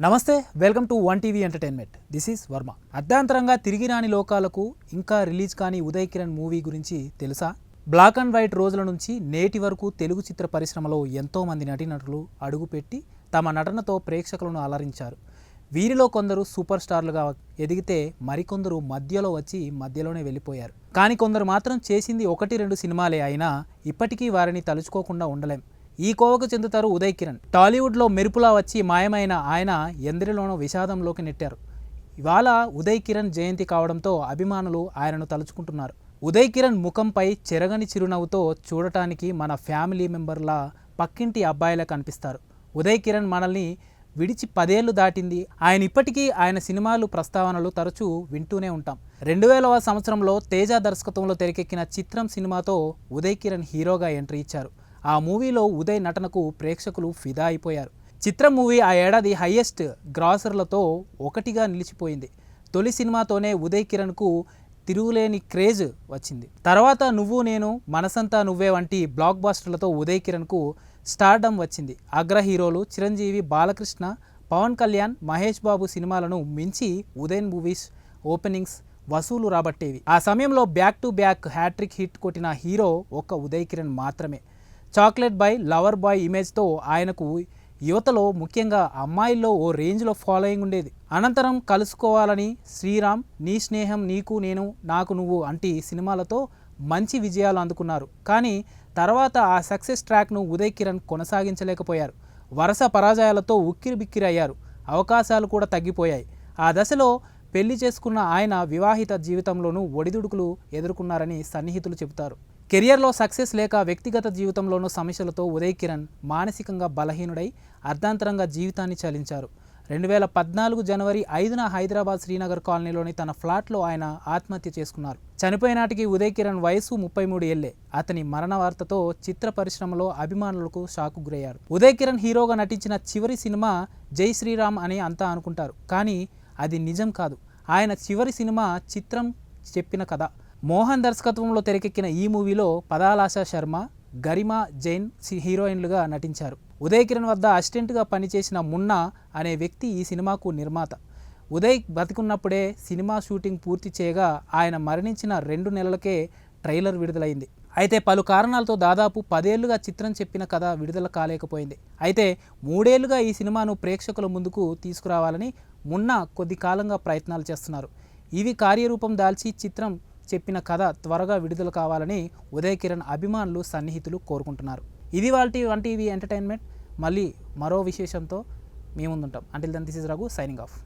నమస్తే welcome to one TV entertainment. This is Varma. అర్ధాంతరంగా తిరిగి రాని లోకాలకు ఇంకా రిలీజ్ కాని ఉదయ్ కిరణ్ మూవీ గురించి తెలుసా? బ్లాక్ అండ్ వైట్ రోజుల నుంచి నేటి వరకు తెలుగు చిత్ర పరిశ్రమలో ఎంతోమంది నటీనటులు అడుగుపెట్టి తమ నటనతో ప్రేక్షకులను అలరించారు. వీరిలో కొందరు సూపర్ స్టార్లుగా ఎదిగితే మరికొందరు మధ్యలో వచ్చి మధ్యలోనే వెళ్ళిపోయారు. కానీ కొందరు మాత్రం చేసింది ఒకటి రెండు సినిమాలే అయినా ఇప్పటికీ వారిని తలుచుకోకుండా ఉండలేం. ఈ కోవకు చెందుతారు ఉదయ్ కిరణ్. టాలీవుడ్లో మెరుపులా వచ్చి మాయమైన ఆయన ఎందరిలోనో విషాదంలోకి నెట్టారు. ఇవాళ ఉదయ్ కిరణ్ జయంతి కావడంతో అభిమానులు ఆయనను తలుచుకుంటున్నారు. ఉదయ్ కిరణ్ ముఖంపై చెరగని చిరునవ్వుతో చూడటానికి మన ఫ్యామిలీ మెంబర్లా పక్కింటి అబ్బాయిలా కనిపిస్తారు. ఉదయ్ కిరణ్ మనల్ని విడిచి పదేళ్ళు దాటింది. ఆయన ఇప్పటికీ ఆయన సినిమాలు ప్రస్తావనలు తరచూ వింటూనే ఉంటాం. రెండు వేలవ సంవత్సరంలో తేజ దర్శకత్వంలో తెరకెక్కిన చిత్రం సినిమాతో ఉదయ్ కిరణ్ హీరోగా ఎంట్రీ ఇచ్చారు. ఆ మూవీలో ఉదయ్ నటనకు ప్రేక్షకులు ఫిదా అయిపోయారు. చిత్రం మూవీ ఆ ఏడాది హయ్యెస్ట్ గ్రాసర్లతో ఒకటిగా నిలిచిపోయింది. తొలి సినిమాతోనే ఉదయ్ కిరణ్కు తిరుగులేని క్రేజ్ వచ్చింది. తర్వాత నువ్వు నేను మనసంతా నువ్వే వంటి బ్లాక్ బాస్టర్లతో ఉదయ్ కిరణ్కు స్టార్డమ్ వచ్చింది. అగ్ర హీరోలు చిరంజీవి బాలకృష్ణ పవన్ కళ్యాణ్ మహేష్ బాబు సినిమాలను మించి ఉదయన్ మూవీస్ ఓపెనింగ్స్ వసూలు రాబట్టేవి. ఆ సమయంలో back to back hat-trick hit కొట్టిన హీరో ఒక్క ఉదయ్ కిరణ్ మాత్రమే. చాక్లెట్ బాయ్ లవర్ బాయ్ ఇమేజ్తో ఆయనకు యువతలో ముఖ్యంగా అమ్మాయిల్లో ఓ రేంజ్లో ఫాలోయింగ్ ఉండేది. అనంతరం కలుసుకోవాలని శ్రీరామ్ నీ స్నేహం నీకు నేను నాకు నువ్వు అంటి సినిమాలతో మంచి విజయాలు అందుకున్నారు. కానీ తర్వాత ఆ సక్సెస్ ట్రాక్ను ఉదయ్ కిరణ్ కొనసాగించలేకపోయారు. వరుస పరాజయాలతో ఉక్కిరి బిక్కిరి అయ్యారు అవకాశాలు కూడా తగ్గిపోయాయి. ఆ దశలో పెళ్ళి చేసుకున్న ఆయన వివాహిత జీవితంలోనూ ఒడిదుడుకులు ఎదుర్కొన్నారని సన్నిహితులు చెబుతారు. కెరియర్లో సక్సెస్ లేక వ్యక్తిగత జీవితంలోనూ సమస్యలతో ఉదయ్ కిరణ్ మానసికంగా బలహీనుడై అర్ధాంతరంగా జీవితాన్ని చలించారు. రెండు వేల పద్నాలుగు జనవరి ఐదున హైదరాబాద్ శ్రీనగర్ కాలనీలోని తన ఫ్లాట్లో ఆయన ఆత్మహత్య చేసుకున్నారు. చనిపోయినాటికి ఉదయ్ కిరణ్ వయసు ముప్పై మూడు ఏళ్ళే అతని మరణ వార్తతో చిత్ర పరిశ్రమలో అభిమానులకు షాకు గురయ్యారు. ఉదయ్ కిరణ్ హీరోగా నటించిన చివరి సినిమా జై శ్రీరామ్ అని అంతా అనుకుంటారు. కానీ అది నిజం కాదు. ఆయన చివరి సినిమా చిత్రం చెప్పిన కథ. మోహన్ దర్శకత్వంలో తెరకెక్కిన ఈ మూవీలో పదాలాశ శర్మ గరిమా జైన్ సి- హీరోయిన్లుగా నటించారు. ఉదయ్ కిరణ్ వద్ద అసిస్టెంట్గా పనిచేసిన మున్నా అనే వ్యక్తి ఈ సినిమాకు నిర్మాత. ఉదయ్ బతికున్నప్పుడే సినిమా షూటింగ్ పూర్తి చేయగా ఆయన మరణించిన రెండు నెలలకే ట్రైలర్ విడుదలైంది. అయితే పలు కారణాలతో దాదాపు పదేళ్ళుగా చిత్రం చెప్పిన కథ విడుదల కాలేకపోయింది. అయితే మూడేళ్ళుగా ఈ సినిమాను ప్రేక్షకుల ముందుకు తీసుకురావాలని మున్నా కొద్ది కాలంగా ప్రయత్నాలు చేస్తున్నారు. ఇవి కార్యరూపం దాల్చి చిత్రం చెప్పిన కథ త్వరగా విడుదల కావాలని ఉదయ్ కిరణ్ అభిమానులు సన్నిహితులు కోరుకుంటున్నారు. ఇది వాళ్ళ వన్ టీవీ ఎంటర్టైన్మెంట్. మళ్ళీ మరో విశేషంతో మీ ముందుంటాం. Until then this is Raghu signing off